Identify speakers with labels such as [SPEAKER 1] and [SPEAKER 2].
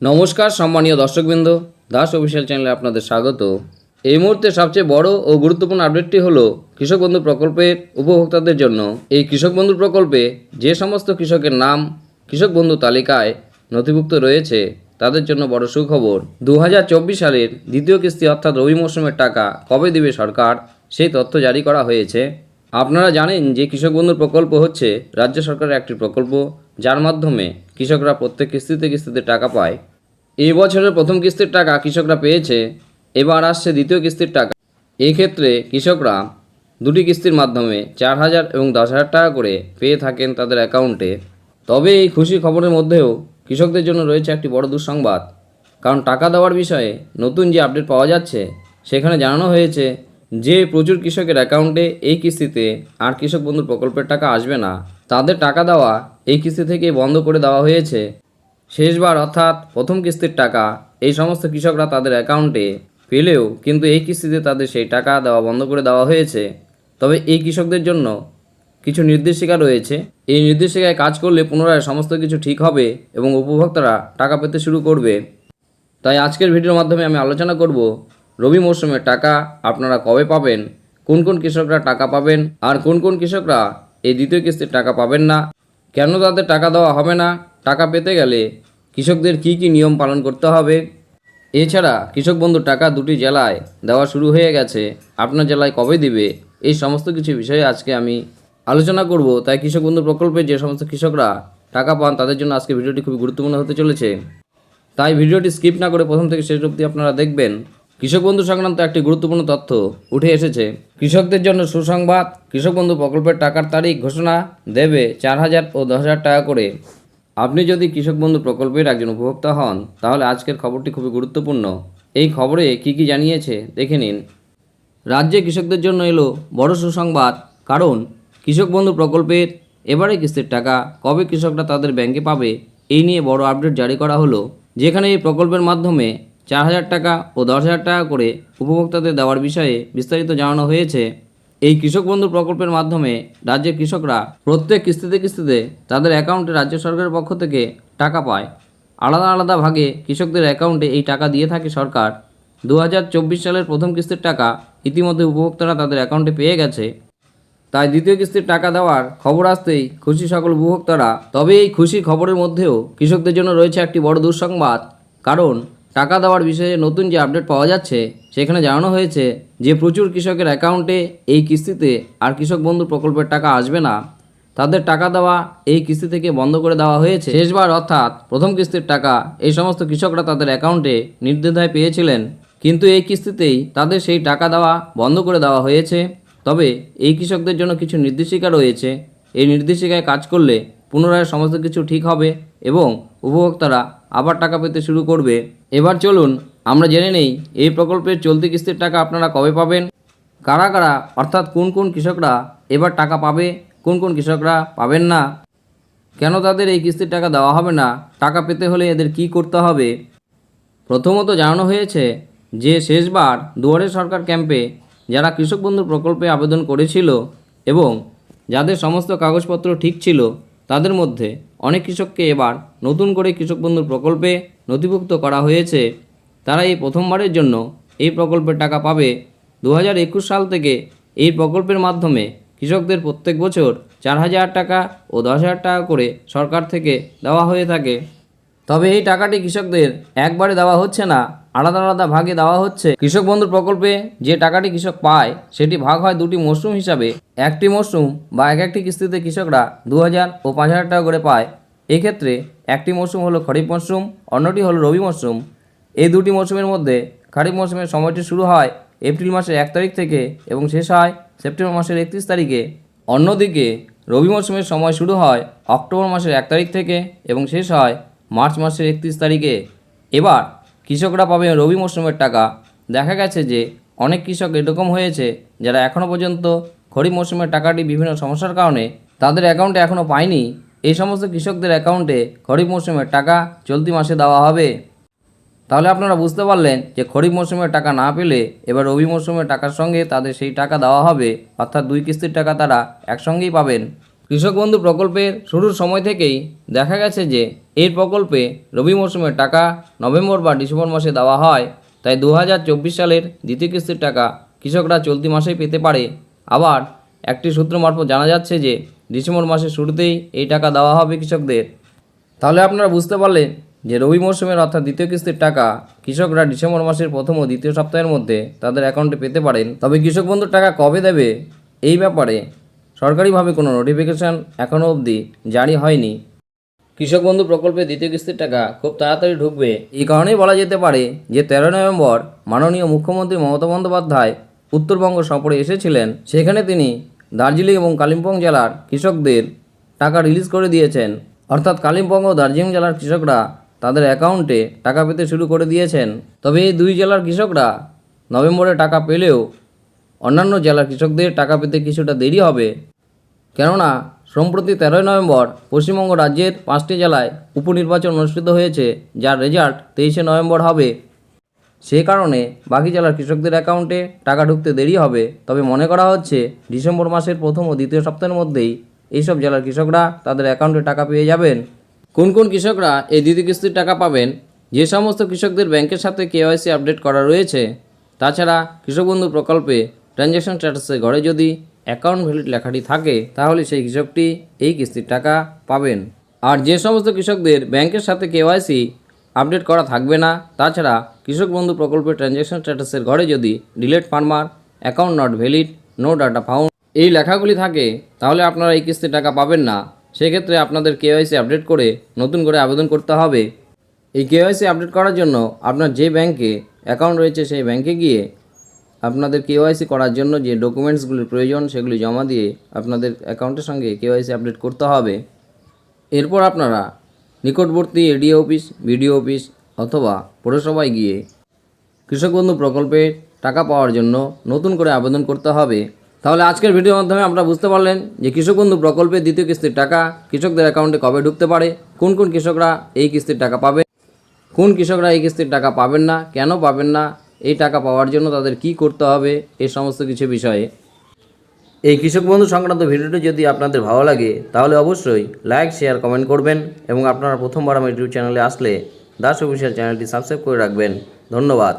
[SPEAKER 1] নমস্কার, সম্মানীয় দর্শকবৃন্দ। দাস অফিসিয়াল চ্যানেলে আপনাদের স্বাগত। এই মুহূর্তে সবচেয়ে বড় ও গুরুত্বপূর্ণ আপডেটটি হলো কৃষক বন্ধু প্রকল্পের উপভোক্তাদের জন্য। এই কৃষক বন্ধু প্রকল্পে যে সমস্ত কৃষকের নাম, কৃষক বন্ধু তালিকায় নথিভুক্ত রয়েছে, তাদের জন্য বড় সুখবর। দু হাজার চব্বিশ সালের দ্বিতীয় কিস্তি অর্থাৎ রবি মৌসুমের টাকা কবে দিবে সরকার, সেই তথ্য জারি করা হয়েছে। আপনারা জানেন যে কৃষক বন্ধু প্রকল্প হচ্ছে রাজ্য সরকারের একটি প্রকল্প, যার মাধ্যমে কৃষকরা প্রত্যেক কিস্তিতে কিস্তিতে টাকা পায়। এই বছরের প্রথম কিস্তির টাকা কৃষকরা পেয়েছে, এবার আসছে দ্বিতীয় কিস্তির টাকা। এই ক্ষেত্রে কৃষকরা দুটি কিস্তির মাধ্যমে চার হাজার এবং দশ হাজার টাকা করে পেয়ে থাকেন তাদের অ্যাকাউন্টে। তবে এই খুশি খবরের মধ্যেও কৃষকদের জন্য রয়েছে একটি বড় দুঃসংবাদ। কারণ টাকা দেওয়ার বিষয়ে নতুন যে আপডেট পাওয়া যাচ্ছে, সেখানে জানানো হয়েছে যে প্রচুর কৃষকের অ্যাকাউন্টে এই কিস্তিতে আর কৃষক বন্ধু প্রকল্পের টাকা আসবে না। তাদের টাকা দেওয়া এই কিস্তি থেকে বন্ধ করে দেওয়া হয়েছে। শেষবার অর্থাৎ প্রথম কিস্তির টাকা এই সমস্ত কৃষকরা তাদের অ্যাকাউন্টে পেলেও কিন্তু এই কিস্তিতে তাদের সেই টাকা দেওয়া বন্ধ করে দেওয়া হয়েছে। তবে এই কৃষকদের জন্য কিছু নির্দেশিকা রয়েছে। এই নির্দেশিকায় কাজ করলে পুনরায় সমস্ত কিছু ঠিক হবে এবং উপভোক্তারা টাকা পেতে শুরু করবে। তাই আজকের ভিডিওর মাধ্যমে আমি আলোচনা করব রবি মরশুমের টাকা আপনারা কবে পাবেন, কোন কোন কৃষকরা টাকা পাবেন, আর কোন কোন কৃষকরা এই দ্বিতীয় কিস্তির টাকা পাবেন না। কেন তাদের টাকা দেওয়া হবে না? টাকা পেতে গেলে কৃষকদের কি কি নিয়ম পালন করতে হবে? এছাড়া কৃষক বন্ধু টাকা দুটি জেলায় দেওয়া শুরু হয়ে গেছে। আপনার জেলায় কবে দিবে? এই সমস্ত কিছু বিষয়ে আজকে আমি আলোচনা করব। তাই কৃষক বন্ধু প্রকল্পে যে সমস্ত কৃষকরা টাকা পান, তাদের জন্য আজকে ভিডিওটি খুবই গুরুত্বপূর্ণ হতে চলেছে। তাই ভিডিওটি স্কিপ না করে প্রথম থেকে শেষ অবধি আপনারা দেখবেন। কৃষক বন্ধু সংক্রান্ত একটি গুরুত্বপূর্ণ তথ্য উঠে এসেছে। কৃষকদের জন্য সুসংবাদ, কৃষক বন্ধু প্রকল্পের টাকার তারিখ ঘোষণা দেবে চার হাজার ও দশ হাজার টাকা করে। আপনি যদি কৃষক বন্ধু প্রকল্পের একজন উপভোক্তা হন, তাহলে আজকের খবরটি খুবই গুরুত্বপূর্ণ। এই খবরে কি কি জানিয়েছে দেখে নিন। রাজ্যে কৃষকদের জন্য এলো বড় সুসংবাদ, কারণ কৃষক বন্ধু প্রকল্পের এবারে কিস্তির টাকা কবে কৃষকরা তাদের ব্যাংকে পাবে, এই নিয়ে বড় আপডেট জারি করা হলো। যেখানে এই প্রকল্পের মাধ্যমে চার হাজার টাকা ও দশ হাজার টাকা করে উপভোক্তাদের দেওয়ার বিষয়ে বিস্তারিত জানানো হয়েছে। এই কৃষক বন্ধু প্রকল্পের মাধ্যমে রাজ্যের কৃষকরা প্রত্যেক কিস্তিতে কিস্তিতে তাদের অ্যাকাউন্টে রাজ্য সরকারের পক্ষ থেকে টাকা পায়। আলাদা আলাদা ভাগে কৃষকদের অ্যাকাউন্টে এই টাকা দিয়ে থাকে সরকার। দু হাজার চব্বিশ সালের প্রথম কিস্তির টাকা ইতিমধ্যে উপভোক্তারা তাদের অ্যাকাউন্টে পেয়ে গেছে। তাই দ্বিতীয় কিস্তির টাকা দেওয়ার খবর আসতেই খুশি সকল উপভোক্তারা। তবে এই খুশি খবরের মধ্যেও কৃষকদের জন্য রয়েছে একটি বড় দুঃসংবাদ। কারণ টাকা দেওয়ার বিষয়ে নতুন যে আপডেট পাওয়া যাচ্ছে, সেখানে জানানো হয়েছে যে প্রচুর কৃষকের অ্যাকাউন্টে এই কিস্তিতে আর কৃষক বন্ধু প্রকল্পের টাকা আসবে না। তাদের টাকা দেওয়া এই কিস্তি থেকে বন্ধ করে দেওয়া হয়েছে। শেষবার অর্থাৎ প্রথম কিস্তির টাকা এই সমস্ত কৃষকরা তাদের অ্যাকাউন্টে নির্দ্বিধায় পেয়েছিলেন। কিন্তু এই কিস্তিতেই তাদের সেই টাকা দেওয়া বন্ধ করে দেওয়া হয়েছে। তবে এই কৃষকদের জন্য কিছু নির্দেশিকা রয়েছে। এই নির্দেশিকায় কাজ করলে পুনরায় সমস্ত কিছু ঠিক হবে এবং উপভোক্তারা আবার টাকা পেতে শুরু করবে। এবার চলুন, আমরা জেনে নেই, এই প্রকল্পের চলতি কিস্তির টাকা আপনারা কবে পাবেন? কারা কারা, অর্থাৎ কোন কোন কৃষকরা এবার টাকা পাবে, কোন কোন কৃষকরা পাবেন না? কেন তাদের এই কিস্তির টাকা দেওয়া হবে না? টাকা পেতে হলে এদের কি করতে হবে? প্রথমত জানানো হয়েছে যে শেষবার দুয়ারে সরকার ক্যাম্পে যারা কৃষক বন্ধু প্রকল্পে আবেদন করেছিল এবং যাদের সমস্ত কাগজপত্র ঠিক ছিল, তাদের মধ্যে অনেক কৃষককে এবার নতুন করে কৃষক বন্ধুর প্রকল্পে নথিভুক্ত করা হয়েছে। তারা এই প্রথমবারের জন্য এই প্রকল্পের টাকা পাবে। দু হাজার একুশ সাল থেকে এই প্রকল্পের মাধ্যমে কৃষকদের প্রত্যেক বছর চার হাজার টাকা ও দশ হাজার টাকা করে সরকার থেকে দেওয়া হয়ে থাকে। তবে এই টাকাটি কৃষকদের একবারে দেওয়া হচ্ছে না। আলাদা আলাদা ভাগে দেওয়া হচ্ছে। কৃষক বন্ধু প্রকল্পে যে টাকাটি কৃষক পায়, সেটি ভাগ হয় দুটি মরশুম হিসাবে। একটি মরশুম বা এক একটি কিস্তিতে কৃষকরা দু হাজার ও পাঁচ হাজার টাকা করে পায়। এক্ষেত্রে একটি মরশুম হলো খরিফ মরশুম অন্যটি হলো রবি মরশুম এই দুটি মরশুমের মধ্যে খরিফ মরশুমের সময়টি শুরু হয় এপ্রিল মাসের এক তারিখ থেকে এবং শেষ হয় সেপ্টেম্বর মাসের একত্রিশ তারিখে। অন্যদিকে রবি মরশুমের সময় শুরু হয় অক্টোবর মাসের এক তারিখ থেকে এবং শেষ হয় মার্চ মাসের একত্রিশ তারিখে। এবার কৃষকরা পাবে রবি মরশুমের টাকা। দেখা গেছে যে, অনেক কৃষক এরকম হয়েছে যারা এখনও পর্যন্ত খরিফ মরশুমের টাকাটি বিভিন্ন সমস্যার কারণে তাদের অ্যাকাউন্টে এখনও পায়নি। এই সমস্ত কৃষকদের অ্যাকাউন্টে খরিফ মরশুমের টাকা চলতি মাসে দেওয়া হবে। তাহলে আপনারা বুঝতে পারলেন যে, খরিফ মরশুমের টাকা না পেলে এবার রবি মরশুমের টাকার সঙ্গে তাদের সেই টাকা দেওয়া হবে। অর্থাৎ দুই কিস্তির টাকা তারা একসঙ্গেই পাবেন। কৃষক বন্ধু প্রকল্পের শুরুর সময় থেকেই দেখা গেছে যে এই প্রকল্পে রবি মরশুমের টাকা নভেম্বর বা ডিসেম্বর মাসে দেওয়া হয়। তাই দু হাজার চব্বিশ সালের দ্বিতীয় কিস্তির টাকা কৃষকরা চলতি মাসেই পেতে পারে। আবার একটি সূত্র মারফত জানা যাচ্ছে যে ডিসেম্বর মাসের শুরুতেই এই টাকা দেওয়া হবে কৃষকদের। তাহলে আপনারা বুঝতে পারলেন যে রবি মরশুমের অর্থাৎ দ্বিতীয় কিস্তির টাকা কৃষকরা ডিসেম্বর মাসের প্রথম ও দ্বিতীয় সপ্তাহের মধ্যে তাদের অ্যাকাউন্টে পেতে পারেন। তবে কৃষক বন্ধুর টাকা কবে দেবে? এই ব্যাপারে সরকারিভাবে কোনো নোটিফিকেশন এখনও অবধি জারি হয়নি। কৃষক বন্ধু প্রকল্পে দ্বিতীয় কিস্তির টাকা খুব তাড়াতাড়ি ঢুকবে। এই কারণেই বলা যেতে পারে যে তেরো নভেম্বর মাননীয় মুখ্যমন্ত্রী মমতা বন্দ্যোপাধ্যায় উত্তরবঙ্গ সফরে এসেছিলেন। সেখানে তিনি দার্জিলিং এবং কালিম্পং জেলার কৃষকদের টাকা রিলিজ করে দিয়েছেন। অর্থাৎ কালিম্পং ও দার্জিলিং জেলার কৃষকরা তাদের অ্যাকাউন্টে টাকা পেতে শুরু করে দিয়েছেন। তবে এই দুই জেলার কৃষকরা নভেম্বরে টাকা পেলেও অন্যান্য জেলার কৃষকদের টাকা পেতে কিছুটা দেরি হবে। কেননা, সম্প্রতি তেরোই নভেম্বর পশ্চিমবঙ্গ রাজ্যের পাঁচটি জেলায় উপনির্বাচন অনুষ্ঠিত হয়েছে, যার রেজাল্ট তেইশে নভেম্বর হবে। সে কারণে বাকি জেলার কৃষকদের অ্যাকাউন্টে টাকা ঢুকতে দেরি হবে। তবে মনে করা হচ্ছে, ডিসেম্বর মাসের প্রথম ও দ্বিতীয় সপ্তাহের মধ্যেই এইসব জেলার কৃষকরা তাদের অ্যাকাউন্টে টাকা পেয়ে যাবেন। কোন কোন কৃষকরা এই দ্বিতীয় কিস্তির টাকা পাবেন, যে সমস্ত কৃষকদের ব্যাংকের সাথে কেওয়াইসি আপডেট করা রয়েছে, তাছাড়া কৃষক বন্ধু প্রকল্পে ট্রানজ্যাকশন স্ট্যাটাসে ঘরে যদি অ্যাকাউন্ট ভ্যালিড লেখাটি থাকে, তাহলে সেই কৃষকটি এই কিস্তির টাকা পাবেন। আর যে সমস্ত কৃষকদের ব্যাংকের সাথে কেওয়াইসি আপডেট করা থাকবে না, তাছাড়া কৃষক বন্ধু প্রকল্পের ট্রানজ্যাকশন স্ট্যাটাসের ঘরে যদি delete farmer account not valid, no data found এই লেখাগুলি থাকে, তাহলে আপনারা এই কিস্তির টাকা পাবেন না। সেক্ষেত্রে আপনাদের কেওয়াইসি আপডেট করে নতুন করে আবেদন করতে হবে। এই কেওয়াইসি আপডেট করার জন্য আপনার যে ব্যাংকে অ্যাকাউন্ট রয়েছে সেই ব্যাংকে গিয়ে আপনাদের কেওয়াইসি করার জন্য যে ডকুমেন্টসগুলির প্রয়োজন সেগুলি জমা দিয়ে আপনাদের অ্যাকাউন্টের সঙ্গে কেওয়াইসি আপডেট করতে হবে। এরপর আপনারা নিকটবর্তী এডিও অফিস বিডিও অফিস অথবা পৌরসভায় গিয়ে কৃষক বন্ধু প্রকল্পে টাকা পাওয়ার জন্য নতুন করে আবেদন করতে হবে। তাহলে আজকের ভিডিওর মাধ্যমে আপনারা বুঝতে পারলেন যে কৃষক বন্ধু প্রকল্পের দ্বিতীয় কিস্তির টাকা কৃষকদের অ্যাকাউন্টে কবে ঢুকতে পারে, কোন কোন কৃষকরা এই কিস্তির টাকা পাবে, কোন কৃষকরা এই কিস্তির টাকা পাবেন না, কেন পাবেন না এই টাকা পাওয়ার জন্য তাদের কি করতে হবে, এ সমস্ত কিছু বিষয়ে। এই কৃষক বন্ধু সংক্রান্ত ভিডিওটি যদি আপনাদের ভালো লাগে, তাহলে অবশ্যই লাইক, শেয়ার, কমেন্ট করবেন এবং আপনারা প্রথমবার আমার ইউটিউব চ্যানেলে আসলে দাস অফিসিয়াল চ্যানেলটি সাবস্ক্রাইব করে রাখবেন। ধন্যবাদ।